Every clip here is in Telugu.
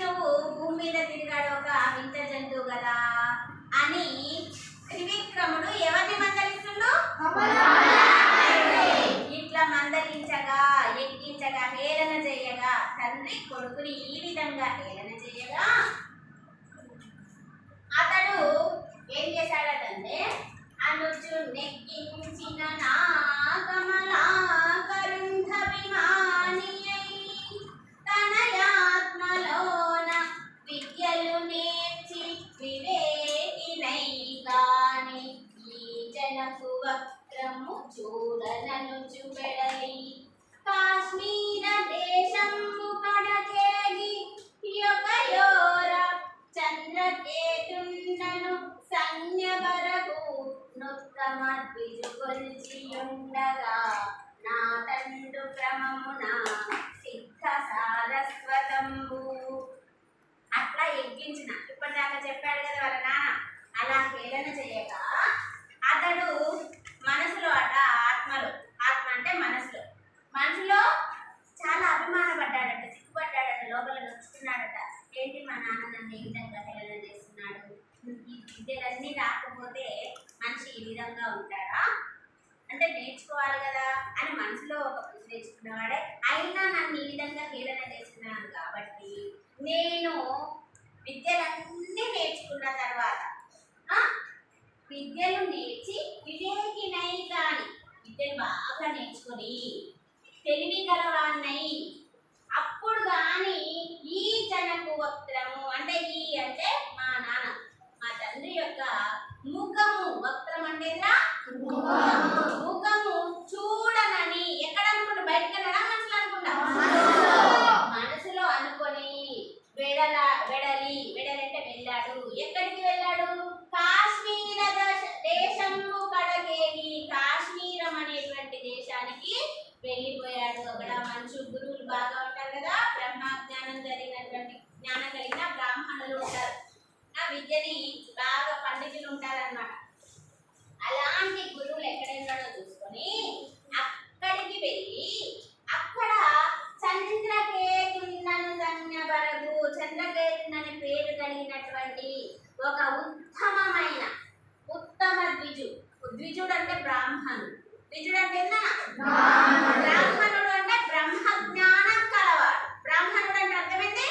మహావిష్ణువు భూమి మీద తిరిగాడు ఒక వింత జంతువు కదా అని నుత్తమ ఉండగా నా తండ్రు క్రమమున సిద్ధ సారస్వతంబు అట్లా ఎగ్గించిన ఇప్పటిదాకా చెప్పాడు కదా వాళ్ళ నాన్న. అలా హేళన చేయక అతడు మనసులో అట ఆత్మలో. ఆత్మ అంటే మనసులో. మనసులో చాలా అభిమానపడ్డాడట సిగ్గుపడ్డాడట లోపల నొచ్చుకున్నాడట. ఏంటి మా నాన్న నన్ను ఈ విధంగా హేళన చేస్తున్నాడు? ఈ విద్యలన్నీ రాకపోతే మనిషి ఈ విధంగా ఉంటాడా అంటే నేర్చుకోవాలి కదా అని మనసులో ఒక ప్రశ్న నేర్చుకున్నవాడే అయినా నన్ను ఈ విధంగా హేళన చేస్తున్నాను కాబట్టి నేను విద్యలన్నీ నేర్చుకున్న తర్వాత విద్యలు నేర్చి వివేకినై కాని విద్యను బాగా నేర్చుకొని తెలివి గలవాన్నై అప్పుడు కానీ ఈ జనకు వక్రము అంటే ఈ అంటే మా నాన్న మా తండ్రి యొక్క వక్రం ముఖము చూడనని. ఎక్కడ అనుకుంటా బయటకు వెళ్ళడా మనసులో అనుకుంటా? మనసులో అనుకొని వెడల వెడలి వెడలంటే వెళ్ళాడు. ఎక్కడికి వెళ్ళాడు? కాశ్మీర దశ- దేశము కడగేగి కాశ్మీరం అనేటువంటి దేశానికి వెళ్ళిపోయాడు. అక్కడ మంచు గురువులు బాగా ఉంటారు కదా? బ్రహ్మ జ్ఞానం జరిగినటువంటి జ్ఞానం కలిగిన బ్రాహ్మణులు ఉంటారు. ఆ విద్యని బాగా పండితులు ఉంటారన్నమాట. అలాంటి గురువులు ఎక్కడెక్కడో చూసుకొని అక్కడికి వెళ్ళి అక్కడ చంద్రకేతున్నను సంజ్ఞబరగు చంద్రకేతునని పేరు కలిగినటువంటి ఒక ఉత్తమమైన ఉత్తమ ద్విజు. ద్విజుడు అంటే బ్రాహ్మణుడు. ద్విజుడు అంటే? బ్రాహ్మణుడు అంటే బ్రహ్మ జ్ఞానం కలవాడు బ్రాహ్మణుడు అంటే అర్థమైంది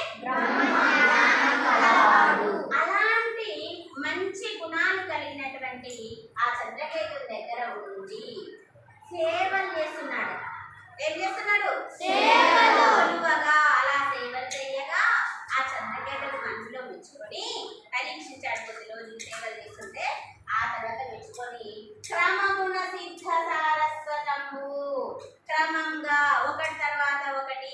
అలాంటి మంచి గుణాలు కలిగినటువంటి ఆ చంద్రకేతు దగ్గర ఉండి సేవలు చేస్తున్నాడు ఏం చేస్తున్నాడు? అలా సేవలు చేయగా ఆ చంద్రకేతుడు మనసులో మెచ్చుకొని పరీక్షించాడు కొద్ది రోజులు సేవలు చేస్తుంటే ఆ తర్వాత మెచ్చుకొని క్రమమున సిద్ధ సారస్వతము క్రమంగా ఒకటి తర్వాత ఒకటి.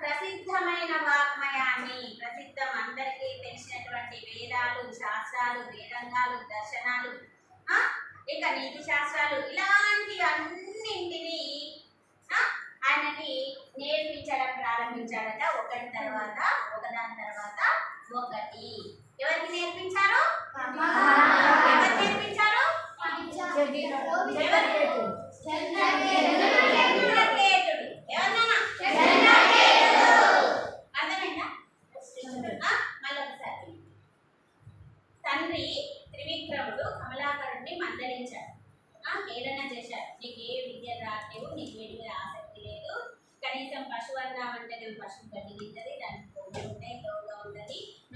ప్రసిద్ధమైన వాగ్మయాన్ని ప్రసిద్ధం అందరికీ తెలిసినటువంటి వేదాలు శాస్త్రాలు వేదంగాలు దర్శనాలు ఇక నీతి శాస్త్రాలు ఇలాంటి అన్నింటినీ ఆయనకి నేర్పించడం ప్రారంభించాడట ఒకటి తర్వాత ఒకదాని తర్వాత ఒకటి. ఎవరికి నేర్పించారు? ఎవరు నేర్పించారు?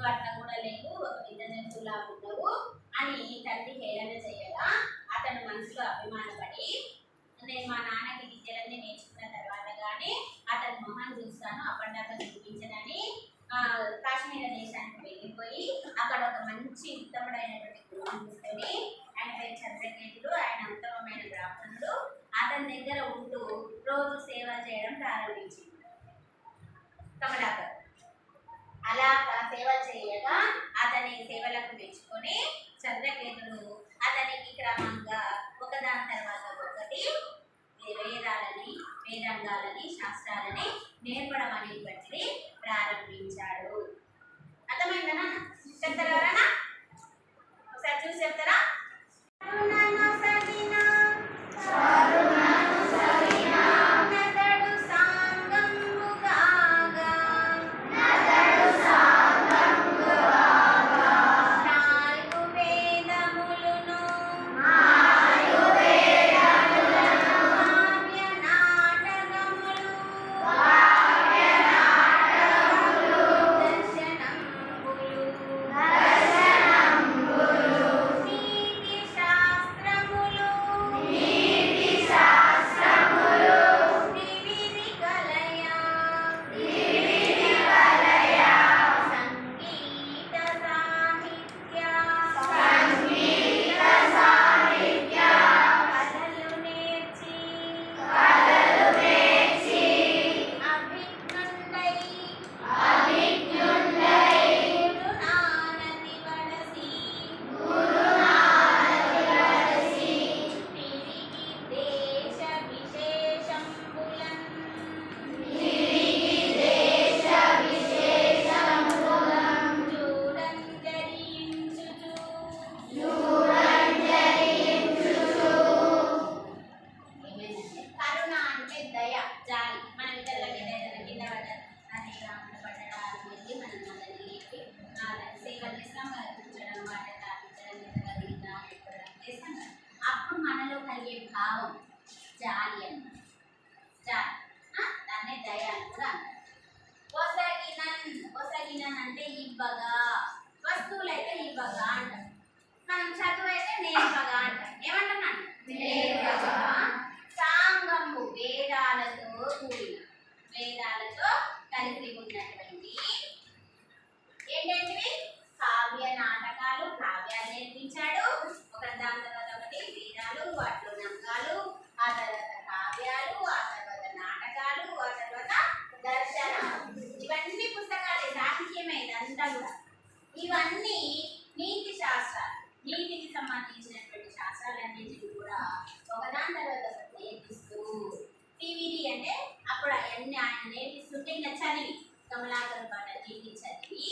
నువ్వు అట్లా కూడా లేదు ఒక జంతువులా ఉండవు అని తల్లి హేళన చేయగా అతను మనసులో అభిమానపడి నేను మా నాన్నకి విద్యలన్నీ నేర్చుకున్న తర్వాత కానీ అతని మొహం చూస్తాను అప్పటిదాకా చూపించనని కాశ్మీర దేశానికి వెళ్ళిపోయి అక్కడ ఒక మంచి ఉత్తముడైనటువంటి గురువుని తీసుకొని ఆయన పేరు చంద్రకేతుడు ఆయన ఉత్తమమైన బ్రాహ్మణుడు అతని దగ్గర ఉంటూ రోజు సేవ చేయడం ప్రారంభించింది. కమలాకర్. వేదంగాలని శాస్త్రాలని నేర్పడం అనేటువంటిది వచ్చి దయ జాలి మనం ఇతరులకి ఏదైనా కింద పడ్డారు అది రాముడు పడ్డాడు వెళ్ళి మనం వాళ్ళని లేపి వాళ్ళని సేవ చేస్తాం కదా కూర్చోడం మాట తాపించడం కలిగిందా చెప్పడం చేస్తాం కదా అప్పుడు మనలో కలిగే భావం జాలి అన్నమాట జాలి ఆ, దాన్నే దయ అని కూడా అంటారు ఒసగినన్ ఒసగినన్ అంటే ఇవ్వగా వస్తువులు అయితే ఇవ్వగా అంటారు మనం చదువు అయితే నేర్పగా అంటారు ఏమంటున్నాను నేర్పగా వేదాలతో కలిసి ఉన్నది ఏంటంటివి కావ్య నాటకాలు కావ్యాలు నేర్పించాడు ఒక దాని తర్వాత ఒకటి వేదాలు వాటిలో నంగాలు ఆ తర్వాత కావ్యాలు ఆ తర్వాత నాటకాలు ఆ తర్వాత దర్శనాలు ఇవన్నీ పుస్తకాలే సాహిత్యమే ఇదంతా కూడా ఇవన్నీ నీతి శాస్త్రాలు నీతికి సంబంధించినటువంటి శాస్త్రాలన్నింటినీ కూడా ఒకదాని తర్వాత ఒకటి నేర్పిస్తూ టీవీడి అంటే అప్పుడు అవన్నీ ఆయన నేర్పిస్తుంటే ఇంకా చదివి కమలాకర వాటన్నిటిని చదివి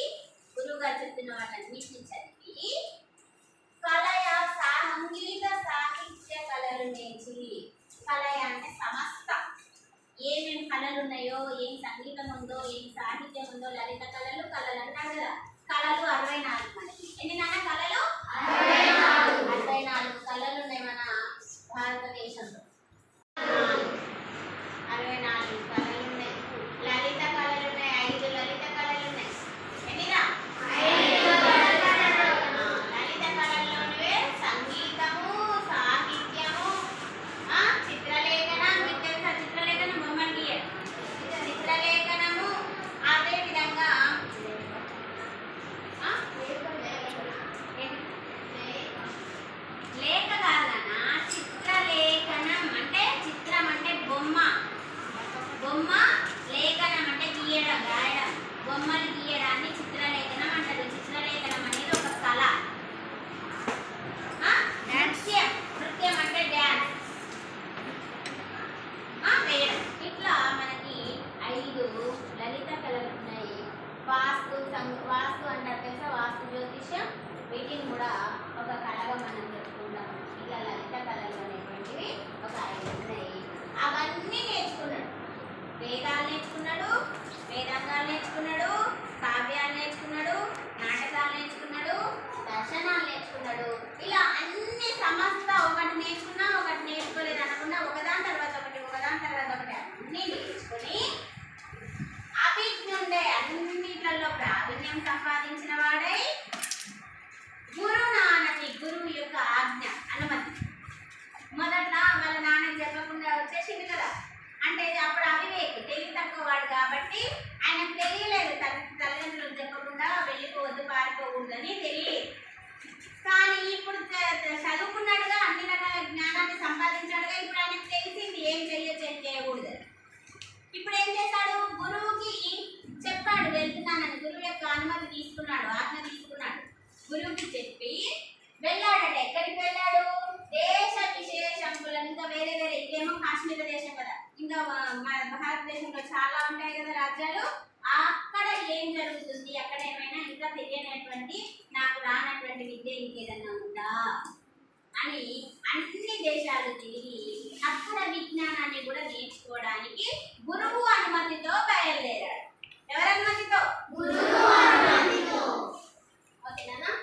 గురువు గారు చెప్పిన వాటన్నింటినీ చదివి కళయ సంగీత సాహిత్య కళలు నేర్చి కళయ అంటే సమస్త ఏమేమి కళలు ఉన్నాయో ఏం సంగీతం ఉందో ఏం సాహిత్యం ఉందో లలిత కళలు కళలు అంటారు కదా. కళలు అరవై నాలుగు మనకి. ఎన్ని నాన్న కళలు? అరవై నాలుగు కళలు ఉన్నాయి మన భారతదేశంలో అరవై నాలుగు కళలు ఉన్నాయి లలిత కళలు ఉన్నాయి ఐదు లలిత కళలు ఉన్నాయి ఎన్నిరా ఆ, లలిత కళల్లోనివే సంగీతము సాహిత్యము ఆ, చిత్రలేఖనం మీకు తెలుసా చిత్రలేఖనం బొమ్మలు గీయడం చిత్రలేఖనము అదే విధంగా ఆ? ఏంటి? లేఖ కాదనా చిత్రలేఖనం అంటే చిత్రం అంటే బొమ్మ బొమ్మ లేఖనం అంటే గీయడం రాయడం బొమ్మలు గీయడాన్ని చిత్రలేఖనం అంటారు చిత్రలేఖనం అనేది ఒక కళ ఆ? నృత్యం నృత్యం అంటే డ్యాన్స్ ఆ, వేయడం ఇట్లా మనకి ఐదు లలిత కళలు ఉన్నాయి వాస్తు సం- వాస్తు అంటారు తెలుసా వాస్తు జ్యోతిష్యం వీటిని కూడా ఒక కళగా మనం చెప్పుకుంటాం ఇట్లా లలిత కళలు అనేటువంటివి ఒక ఐదు ఉన్నాయి అవన్నీ నేర్చుకున్నాడు వేదాలు నేర్చుకున్నాడు వేదాంగాలు నేర్చుకున్నాడు కావ్యాలు నేర్చుకున్నాడు నాటకాలు నేర్చుకున్నాడు దర్శనాలు నేర్చుకున్నాడు ఇలా అన్ని సమస్త ఒకటి నేర్చుకున్నా ఒకటి నేర్చుకోలేదు అనకుండా ఒకదాని తర్వాత ఒకటి ఒకదాని తర్వాత ఒకటి అన్ని నేర్చుకుని అభిజ్ఞుండే అన్నిట్లలో ప్రావీణ్యం సంపాదించిన వాడై గురు నాన్నకి గురువు యొక్క ఆజ్ఞ అనుమతి. మొదట్లో వాళ్ళ నాన్న చెప్పకుండా వచ్చేసింది కదా. అంటే ఇది అప్పుడు అవివేక్ తెలివి తక్కువ వాడు కాబట్టి ఆయనకు తెలియలేదు. తల్లి తల్లిదండ్రులు చెప్పకుండా వెళ్ళిపోవద్దు పారిపోకూడదని తెలియలేదు. కానీ ఇప్పుడు చదువుకున్నట్టుగా చదువుకున్నాడుగా అన్ని రకాల జ్ఞానాన్ని గురువుకి చెప్పి వెళ్ళాడట ఎక్కడికి వెళ్ళాడు? దేశ విశేషములను ఇంకా వేరే వేరే ఇదేమో కాశ్మీర దేశం కదా. ఇంకా మన భారతదేశంలో చాలా ఉంటాయి కదా రాజ్యాలు. అక్కడ ఏం జరుగుతుంది? అక్కడ ఏమైనా ఇంకా తెలియనటువంటి నాకు రానటువంటి విద్య ఇంకేదన్నా ఉందా? అని అన్ని దేశాలు తిరిగి అక్కడ విజ్ఞానాన్ని కూడా నేర్చుకోవడానికి గురువు అనుమతితో బయలుదేరాడు. ఎవరి అనుమతితో గురువు అనుమతితో. ఓకేనా?